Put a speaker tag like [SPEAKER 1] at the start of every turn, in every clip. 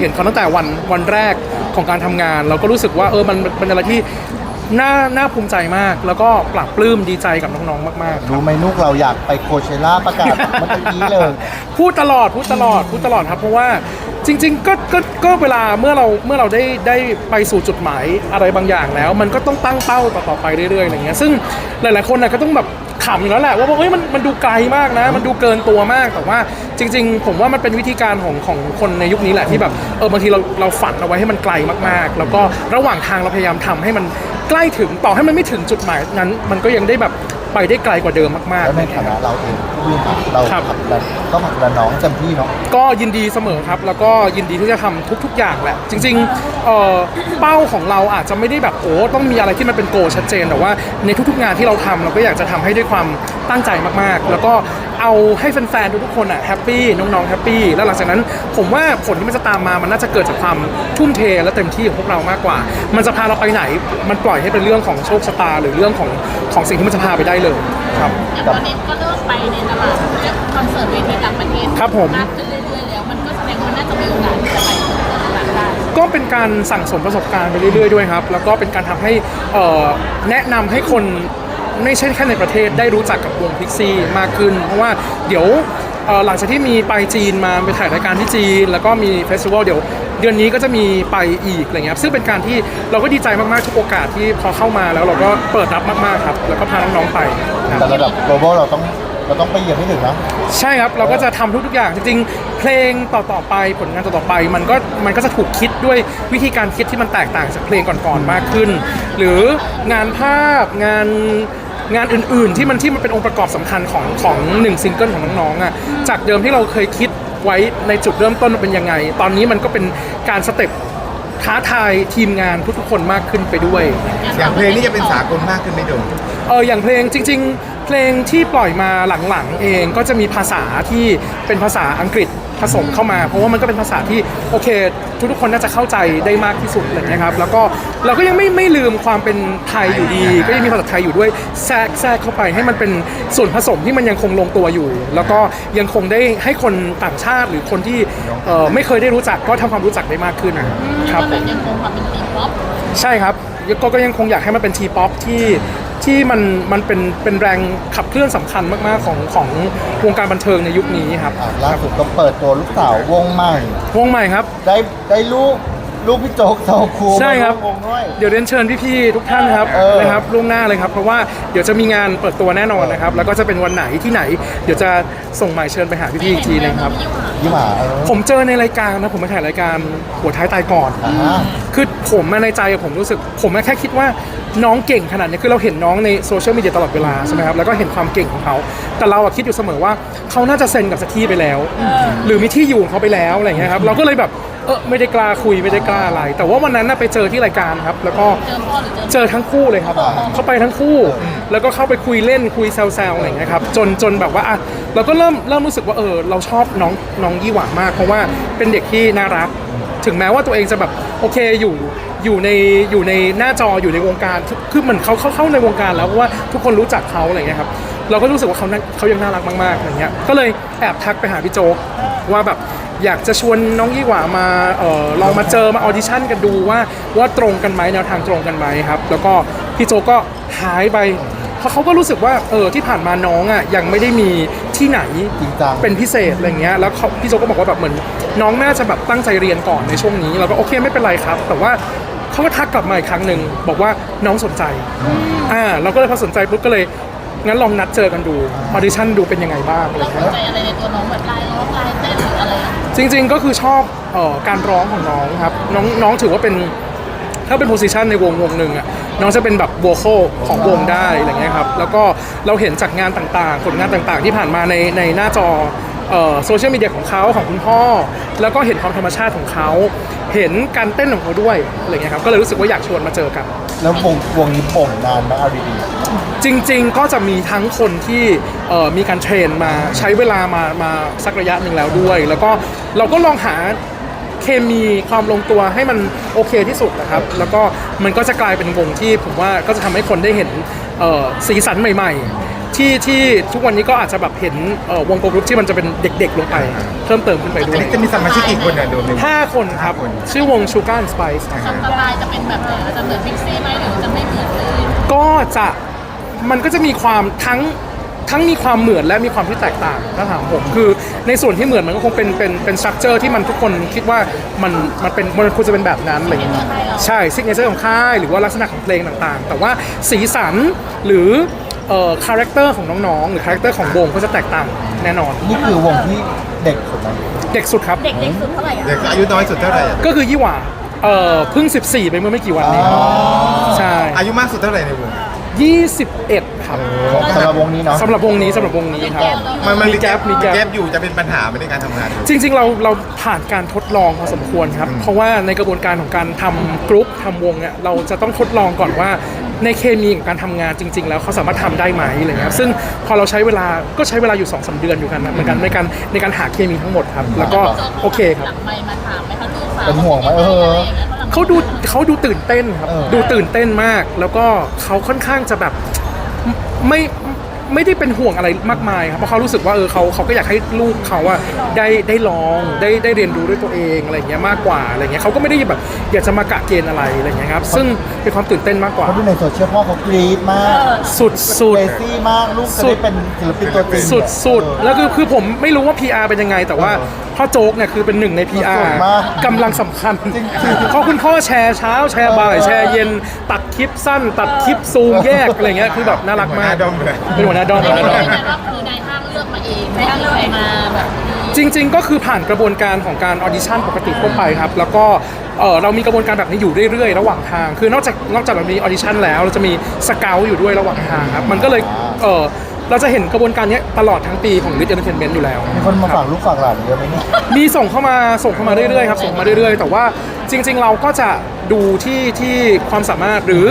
[SPEAKER 1] เห็นเขาตั้งแต่วันวันแรกของการทำงาน เราก็รู้สึกว่าเออมันมันเป็นอะไรที่น่าน่าภูมิใจมาก แล้วก็ปรับปลื้มดีใจกับน้องๆมากๆ
[SPEAKER 2] รู้ไหมนุกเราอยากไปโคเชล่าประกาศเมื่อกี้เลย
[SPEAKER 1] พูดตลอดพูดตลอดพูดตลอดครับ เพราะว่า จริงๆก็ก็ก็เวลาเมื่อเราเมื่อเราได้ได้ไปสู่จุดหมายอะไรบางอย่างแล้ว มันก็ต้องตั้งเป้าต่อๆไปเรื่อยๆอะไรเงี้ยซึ่งหลายๆคนนะก็ต้องแบบขำอยู่แล้วแหละว่าว่าเฮ้ยมันมันดูไกลมากนะ มันดูเกินตัวมากแต่ว่าจริง ๆ ผมว่ามันเป็นวิธีการของของคนในยุคนี้แหละที่แบบเออบางทีเราเราฝันเอาไว้ให้มันไกลมากๆ แล้วก็ระหว่างทางเราพยายามทำให้มันใกล้ถึงต่อให้มันไม่ถึงจุดหมายนั้น มันก็ยังได้แบบ ไปได้ไกลกว่าเดิมมาก
[SPEAKER 2] แล้ว
[SPEAKER 1] ๆ
[SPEAKER 2] ในฐานะเราเองผู้บริหารเรา
[SPEAKER 1] ครับ
[SPEAKER 2] ผลักดันก็ผลักดันน้องเต็มที่เนาะ
[SPEAKER 1] ก็ยินดีเสมอครับ แล้วก็ยินดีที่จะทำทุก ๆ อย่างแหละ จริงๆเอ่อเป้าของเราอาจจะไม่ได้แบบโอ้ต้องมีอะไรที่มันเป็นโกชัดเจนแต่ว่าในทุกๆงานที่เราทำเราก็อยากจะทำให้ด้วยความตั้งใจมากๆ แล้วก็เอาให้แฟนๆทุกๆคนอะแฮปปี้น้องๆแฮปปี้แล้วหลังจากนั้นผมว่าผลที่มันจะตามมามันน่าจะเกิดจากความทุ่มเทและเต็มที่ของพวกเรามากกว่า มันจะพาเราไปไหน มันปล่อยให้เป็นเรื่องของโชคชะตา หรือเรื่องของของสิ่งที่มันจะพาไปได้เลยครับ
[SPEAKER 3] อย่างตอนนี้ก็เริ่มไปในตลาดคอนเสิร์ตเวทีต่างประเทศ
[SPEAKER 1] ครับผม
[SPEAKER 3] มากขึ้นเรื่อยๆแล้ว มันก็แสดงว่าน่าจะมีโอกาสที่จะไปตลาดได้
[SPEAKER 1] ก็เป็นการสั่งสมประสบการณ์ไปเรื่อยๆด้วยครับ แล้วก็เป็นการทำให้เอ่อแนะนำให้คนไม่ใช่แค่ในประเทศได้รู้จักกับวงพิกซี่มากขึ้น เพราะว่าเดี๋ยวเอ่อหลังจากที่มีไปจีนมาไปถ่ายรายการที่จีน แล้วก็มีเฟสติวัลเดี๋ยว เดือนนี้ก็จะมีไปอีกอะไรเงี้ยครับซึ่งเป็นการที่เราก็ดีใจมากๆทุกโอกาสที่พอเข้ามาแล้วเราก็เปิดรับมากๆครับแล้วก็พาน้องๆไปครับ
[SPEAKER 2] แต่ระดับ global เราต้องเราต้องไปเหยียบให้ถึงนะ
[SPEAKER 1] ใช่ครับ เราก็จะทำทุกๆอย่างจริงๆ เพลงต่อๆไปผลงานต่อๆไป มันก็มันก็จะถูกคิดด้วยวิธีการคิดที่มันแตกต่างจากเพลงก่อนๆมากขึ้น หรืองานภาพงานงานอื่นๆ ที่มันที่มันเป็นองค์ประกอบสำคัญของของหนึ่งซิงเกิลของน้องๆอะจากเดิมที่เราเคยคิด ไว้ในจุดเริ่มต้นมันเป็นยังไง ตอนนี้มันก็เป็นการสเต็ปท้าทายทีมงานทุกๆคนมากขึ้นไปด้วย
[SPEAKER 4] อย่างเพลงนี้จะเป็นสากลมากขึ้นไหมโดม
[SPEAKER 1] เอออย่างเพลงจริง ๆ เพลงที่ปล่อยมาหลังๆเองก็จะมีภาษาที่เป็นภาษาอังกฤษ ผสมเข้ามา เพราะว่ามันก็เป็นภาษาที่โอเค ทุกๆคนน่าจะเข้าใจได้มากที่สุดอะไรเลยนะครับแล้วก็เราก็ยังไม่ไม่ลืมความเป็นไทยอยู่ดี ก็ยังมีภาษาไทยอยู่ด้วยแทรกแทรกเข้าไปให้มันเป็นส่วนผสมที่มันยังคงลงตัวอยู่ แล้วก็ยังคงได้ให้คนต่างชาติหรือคนที่เอ่อไม่เคยได้รู้จักก็ทำความรู้จักได้มากขึ้นนะครับ
[SPEAKER 3] ก็แบบยังคงความเป็นทีป๊อป
[SPEAKER 1] ใช่ครับก็ก็ยังคงอยากให้มันเป็นทีป๊อปที่ ที่มันมันเป็นเป็นแรงขับเคลื่อนสำคัญมากๆของของวงการบันเทิงในยุคนี้ครับ
[SPEAKER 2] อะล่าสุดก็เปิดตัวลูกสาววงใหม่
[SPEAKER 1] วงใหม่ครับ
[SPEAKER 2] ได้ได้ลูก ลูกพี่โจ๊กโซคู
[SPEAKER 1] ใช่ครับ
[SPEAKER 2] มาวงด้วย
[SPEAKER 1] เดี๋ยวเรียนเชิญพี่ๆทุกท่านครับ
[SPEAKER 2] เออ
[SPEAKER 1] นะครับล่วงหน้าเลยครับ เพราะว่าเดี๋ยวจะมีงานเปิดตัวแน่นอนนะครับ แล้วก็จะเป็นวันไหนที่ไหน เดี๋ยวจะส่งหมายเชิญไปหาพี่ๆอีกทีนึงครับ
[SPEAKER 2] ยี่หมาเออ
[SPEAKER 1] ผมเจอในรายการนะผมไปถ่ายรายการหัวท้ายตายก่อน
[SPEAKER 2] อ่า
[SPEAKER 1] คือผมอะในใจอะผมรู้สึก ผมแค่คิดว่าน้องเก่งขนาดนี้คือเราเห็นน้องในโซเชียลมีเดียตลอดเวลาใช่ไหมครับแล้วก็เห็นความเก่งของเขา แต่เราอะคิดอยู่เสมอว่าเขาน่าจะเซ็นกับสักที่ไปแล้ว หรือมีที่อยู่ของเขาไปแล้วอะไรอย่างเงี้ยครับเราก็เลยแบบ เออไม่ได้กล้าคุยไม่ได้กล้าอะไร แต่ว่าวันนั้นน่ะไปเจอที่รายการครับ แล้วก็
[SPEAKER 3] เจอพ่อหรือเจอ
[SPEAKER 1] เจอทั้งคู่เลยครับ เข้าไปทั้งคู่ แล้วก็เข้าไปคุยเล่นคุยแซวๆอะไรอย่างเงี้ยครับจนจนแบบว่าอะเราก็เริ่มเริ่มรู้สึกว่าเออเราชอบน้องน้องยี่หวามาก เพราะว่าเป็นเด็กที่น่ารัก ถึงแม้ว่าตัวเองจะแบบโอเคอยู่อยู่ในอยู่ในหน้าจออยู่ในวงการคือคือเหมือนเขาเข้าเข้าในวงการแล้วเพราะว่าทุกคนรู้จักเขาอะไรอย่างเงี้ยครับเราก็รู้สึกว่าเขาน่าเขายังน่ารักมากๆอะไรเงี้ยก็เลยแอบทักไปหาพี่โจ๊กว่าแบบ อยากจะชวนน้องยี่หวามาเออลองมาเจอมาออดิชั่นกันดูว่าว่าตรงกันไหมแนวทางตรงกันไหมครับ แล้วก็พี่โจ๊กก็หายไป เพราะเขาก็รู้สึกว่าเออที่ผ่านมาน้องอะยังไม่ได้มีที่ไหน
[SPEAKER 2] จริงจัง
[SPEAKER 1] เป็นพิเศษอะไรเงี้ยแล้วเขาพี่โจก็บอกว่าแบบเหมือน น้องน่าจะแบบตั้งใจเรียนก่อนในช่วงนี้เราก็โอเคไม่เป็นไรครับ แต่ว่าเขาก็ทักกลับมาอีกครั้งหนึ่งบอกว่าน้องสนใจอ่าเราก็เลยพอสนใจปุ๊บก็เลยงั้นลองนัดเจอกันดูออดิชั่นดูเป็นยังไงบ้างอะไร
[SPEAKER 3] เราสน
[SPEAKER 1] เงี้ย
[SPEAKER 3] ใจอะไรในตัวน้องแบบลายร้องลาย
[SPEAKER 1] จริงๆก็คือชอบเออการร้องของน้องครับน้องน้องถือว่าเป็นถ้าเป็นโพสิชันในวงวงหนึ่งอะน้องจะเป็นแบบโวคอลของวงได้อะไรเงี้ยครับแล้วก็เราเห็นจากงานต่างๆ ผลงานต่างๆ ที่ผ่านมาในในหน้าจอ โซเชียลมีเดียของเขาของคุณพ่อ แล้วก็เห็นความธรรมชาติของเขา เห็นการเต้นของเขาด้วยอะไรเงี้ยครับก็เลยรู้สึกว่าอยากชวนมาเจอกัน
[SPEAKER 2] แล้ววงวงนี้โป่งนานไหมเอาดี
[SPEAKER 1] จริง ๆ ก็จะมีทั้งคนที่เอ่อมีการเทรนมาใช้เวลามามาสักระยะหนึ่งแล้วด้วย แล้วก็เราก็ลองหาเคมีความลงตัวให้มันโอเคที่สุดนะครับ แล้วก็มันก็จะกลายเป็นวงที่ผมว่าก็จะทำให้คนได้เห็นเอ่อสีสันใหม่ ๆ ที่ที่ทุกวันนี้ก็อาจจะแบบเห็นเอ่อวงโกรุ๊ปที่มันจะเป็นเด็กๆลงไป เพิ่มเติมขึ้นไปด้
[SPEAKER 4] อั
[SPEAKER 1] วนย
[SPEAKER 4] นี้จะมีสมาชิกกี่คนอะโดมหนึ่ง
[SPEAKER 1] ห้าคนครับชื่อวง Sugar and Spice
[SPEAKER 3] สไตล์จะเป็นแบบไหนจะเหมือนพิกซี่ไหมหรือจะไม่เหมือนเลย
[SPEAKER 1] ก็จะมันก็จะมีความทั้งทั้งมีความเหมือนและมีความที่แตกต่างถ้าถามผมคือในส่วนที่เหมือนมันก็คงเป็นเป็นเป็นสตรัคเจอร์ที่มันทุกคนคิดว่ามันมันเป็นมันควรจะเป็นแบบนั้นอะไรอย่างเงี้ยใช่ซิกเนเจอร์ของค่ายหรือว่าลักษณะของเพลงต่างๆ แต่ว่าสีสันหรือ เอ่อคาแรคเตอร์ของน้องๆ หรือคาแรคเตอร์ของวงก็จะแตกต่างแน่นอน
[SPEAKER 2] นี่คือวงที่เด็กสุดนะ
[SPEAKER 1] เด็กสุดครับ
[SPEAKER 3] เด็กๆสุดเท่าไหร่อะ
[SPEAKER 4] เด็กอายุน้อยสุดเท่าไหร่อะ
[SPEAKER 1] ก็คือยี่หว่าเอ่อเพิ่ง 14 ไปเมื่อไม่กี่วันนี้ ใช่
[SPEAKER 4] อายุมากสุดเท่าไหร่ในวง
[SPEAKER 1] 21 ครับ
[SPEAKER 2] ของสำหรับวงนี้เนาะ
[SPEAKER 1] สำหรับวงนี้สำหรบวงนี้ครับ
[SPEAKER 4] มันมัน
[SPEAKER 1] มีแก๊ปมีแก๊ป
[SPEAKER 4] แก๊ปอยู่จะเป็นปัญหาไหมในการทำงาน
[SPEAKER 1] จริงๆ เราเราผ่านการทดลองพอสมควรครับ เพราะว่าในกระบวนการของการทำกรุ๊ปทำวงเนี่ยเราจะต้องทดลองก่อนว่า ในเคมีของการทำงานจริง ๆ แล้วเขาสามารถทำได้ไหมอะไรเงี้ยซึ่งพอเราใช้เวลาก็ใช้เวลาอยู่2อสเดือนอยู่กันนะเหมือนกันในการในการหาเคมีทั้งหมดครับ แล้วก็โอเคครับ
[SPEAKER 3] หลังไปมาถามไหมคะลูกสาว
[SPEAKER 2] เป็นห่วงไหมเออ
[SPEAKER 1] เขาดูเขาดูตื่นเต้นครับ
[SPEAKER 2] เออ
[SPEAKER 1] ดูตื่นเต้นมาก แล้วก็เขาค่อนข้างจะแบบไม่ ไม่ได้เป็นห่วงอะไรมากมายครับเพราะเขารู้สึกว่าเออเขาเขาก็อยากให้ลูกเขาอะได้ได้ลองได้ได้เรียนรู้ด้วยตัวเองอะไรอย่างเงี้ยมากกว่าอะไรเงี้ยเขาก็ไม่ได้แบบอยากจะมากะเกณฑ์อะไรอะไรเงี้ยครับซึ่งเป็นความตื่นเต้นมากกว่า
[SPEAKER 2] เขาดูในโซเชียลพ่อเขากรี๊ดมาก
[SPEAKER 1] สุดสุด
[SPEAKER 2] เฟซี่มากลูกจะได้เป็นศิลปินตัวจริง
[SPEAKER 1] สุดสุดแล้วคือคือผมไม่รู้ว่า PR เป็นยังไง แต่ว่าพ่อโจ๊กเนี่ยคือเป็นหนึ่งใน PR
[SPEAKER 2] สุดมาก
[SPEAKER 1] กำลังสำคัญ
[SPEAKER 2] จริงๆ
[SPEAKER 1] เพราะคุณพ่อแชร์เช้าแชร์บ่ายแชร์เย็น ตัดคลิปสั้น ตัดคลิปซูมแยกอะไรเงี้ยคือแบบน่ารักมาก
[SPEAKER 4] หัวหน้าด้อมเลย
[SPEAKER 1] เป็นหัวหน้าดอม
[SPEAKER 3] ไม่
[SPEAKER 1] หัวหน้าดอม
[SPEAKER 3] ใช่ว่าคือนายห้างเลือกมาเองนายห้างเลือกมาแบบนี้
[SPEAKER 1] จริง ๆ ก็คือผ่านกระบวนการของการออดิชั่นปกติทั่วไปครับ แล้วก็เอ่อเรามีกระบวนการแบบนี้อยู่เรื่อยๆ ระหว่างทาง คือนอกจากนอกจากเรามีออดิชั่นแล้ว เราจะมีสเกลอยู่ด้วยระหว่างทางครับ มันก็เลยเออเราจะเห็นกระบวนการเนี้ยตลอดทั้งปีของ Lit Entertainment อยู่แล้ว
[SPEAKER 2] มีคนมาฝากลูกฝากหลานเยอะไหมเนี่ย
[SPEAKER 1] มีส่งเข้ามาส่งเข้ามาเรื่อยๆครับส่งมาเรื่อยๆ แต่ว่าจริง ๆ เราก็จะดูที่ที่ความสามารถหรือ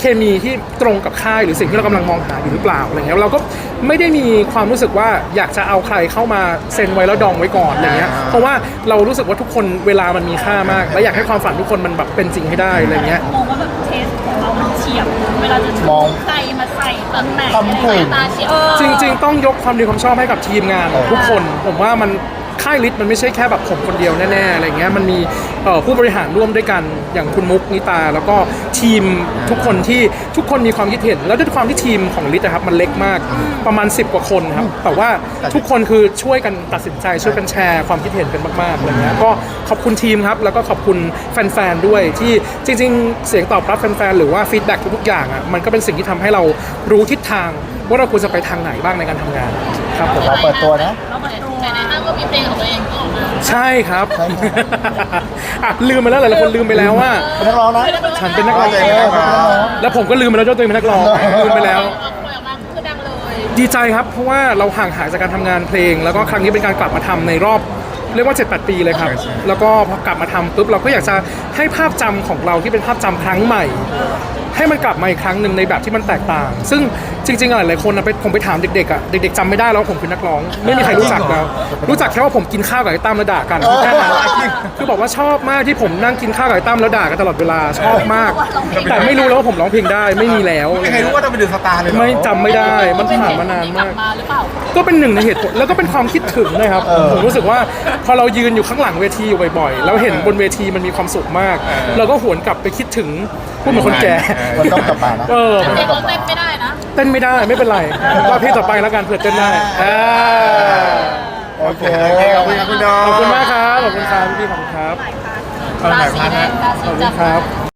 [SPEAKER 1] เคมีที่ตรงกับค่ายหรือสิ่งที่เรากำลังมองหาอยู่หรือเปล่าอะไรเงี้ยเราก็ไม่ได้มีความรู้สึกว่าอยากจะเอาใครเข้ามาเซ็นไว้แล้วดองไว้ก่อนอะไรเงี้ยเพราะว่าเรารู้สึกว่าทุกคนเวลามันมีค่ามาก และอยากให้ความฝันทุกคนมันแบบเป็นจริงให้ได้อะไรเงี้ย
[SPEAKER 3] มองว่าแบบเทสของเรามันเฉียบ เวลาจะ
[SPEAKER 2] มอง
[SPEAKER 3] ใครมาใส่ตำแหน่ง
[SPEAKER 2] ทำถูก
[SPEAKER 3] ตาเฉียบ
[SPEAKER 1] จริงๆ ต้องยกความดีความชอบให้กับทีมงานทุกคน ผมว่ามัน ค่ายลิทมันไม่ใช่แค่แบบผมคนเดียวแน่ๆอะไรเงี้ยมันมีผู้บริหารร่วมด้วยกันอย่างคุณมุกนิตา แล้วก็ทีมทุกคนที่ทุกคนมีความคิดเห็น แล้วด้วยความที่ทีมของลิทนะครับมันเล็กมากประมาณ 10 กว่าคนครับแต่ว่าทุกคนคือช่วยกันตัดสินใจช่วยกันแชร์ความคิดเห็นกันมากๆอะไรเงี้ยก็ขอบคุณทีมครับแล้วก็ขอบคุณแฟนๆด้วยที่จริง ๆ เสียงตอบรับแฟนๆหรือว่าฟีดแบ็กทุกๆอย่างอะมันก็เป็นสิ่งที่ทำให้เรารู้ทิศทางว่าเราควรจะไปทางไหนบ้างในการทำงานครับผม
[SPEAKER 2] เราเปิดตัวนะ
[SPEAKER 3] เราเปิดตัวแต่ในห้างก็มีเพลงของตัวเองก็ออกมา
[SPEAKER 1] ใช่ครับ
[SPEAKER 2] ใช่ครับ
[SPEAKER 1] อะลืมไปแล้วหลายๆคนลืมไปแล้วว่า
[SPEAKER 2] เป็นนักร้องนะ
[SPEAKER 1] ฉันเป็นนักร้อง
[SPEAKER 2] เออเป็นนักร้อง
[SPEAKER 1] แล้วผมก็ลืมไปแล้วว่าตัวเองเป็นนักร้องลืมไปแล้ว
[SPEAKER 3] ออกปล่อยออกมาคือดังเลย
[SPEAKER 1] ดีใจครับ เพราะว่าเราห่างหายจากการทำงานเพลง แล้วก็ครั้งนี้เป็นการกลับมาทำในรอบ เรียกว่า 7-8 ปีเลยครับแล้วก็พอกลับมาทำปุ๊บเราก็อยากจะให้ภาพจำของเราที่เป็นภาพจำครั้งใหม่ ให้มันกลับมาอีกครั้งหนึ่งในแบบที่มันแตกต่าง ซึ่งจริงๆอะหลายๆคนนะไปผมไปถามเด็กๆอะเด็กๆจำไม่ได้แล้วว่าผมคือนักร้อง ไม่มีใครรู้จักแล้ว รู้จักแค่ว่าผมกินข้าวกับไอ้ตั้มแล้วด่ากันแค่นั้น คือบอกว่าชอบมากที่ผมนั่งกินข้าวกับไอ้ตั้มแล้วด่ากันตลอดเวลาชอบมาก แต่ไม่รู้แล้วว่าผมร้องเพลงได้ไม่มีแล้ว
[SPEAKER 4] ไม่เคยรู้ว่าต้องเป็นเดือดสตาร์เลยเหรอ
[SPEAKER 1] ไม่จำไม่ได้มันผ่านมานาน
[SPEAKER 3] กลั
[SPEAKER 1] มาก
[SPEAKER 3] บมาหรือเปล่า
[SPEAKER 1] ก็เป็นหนึ่งในเหตุผลแล้วก็เป็นความคิดถึงนะครับ
[SPEAKER 2] เออ
[SPEAKER 1] ผมรู้สึกว่าพอเรายืนอยู่ข้างหลังเวทีอยู่บ่อยๆ แล้วเห็นบนเวทีมันมีความสุขมากเราก็หวนกลับไปคิดถึงพูดเหมือนคนแก่
[SPEAKER 2] มันต้องกลับมานะ
[SPEAKER 1] เออ
[SPEAKER 3] แต่เพลงเราเต้นไม่ได้นะ
[SPEAKER 1] เต้นไม่ได้ไม่เป็นไรรอบพี่ต่อไปแล้วกันเผื่อเต้นได้อ่า
[SPEAKER 2] โอเค
[SPEAKER 4] โอเคขอบคุณครับคุณดอม
[SPEAKER 1] ขอบคุณมากครับ ขอบคุณครับพี่ขอบคุณครับ
[SPEAKER 3] ตาสีแดงตาสี
[SPEAKER 1] ขอบคุณ
[SPEAKER 3] จับ
[SPEAKER 1] ครับ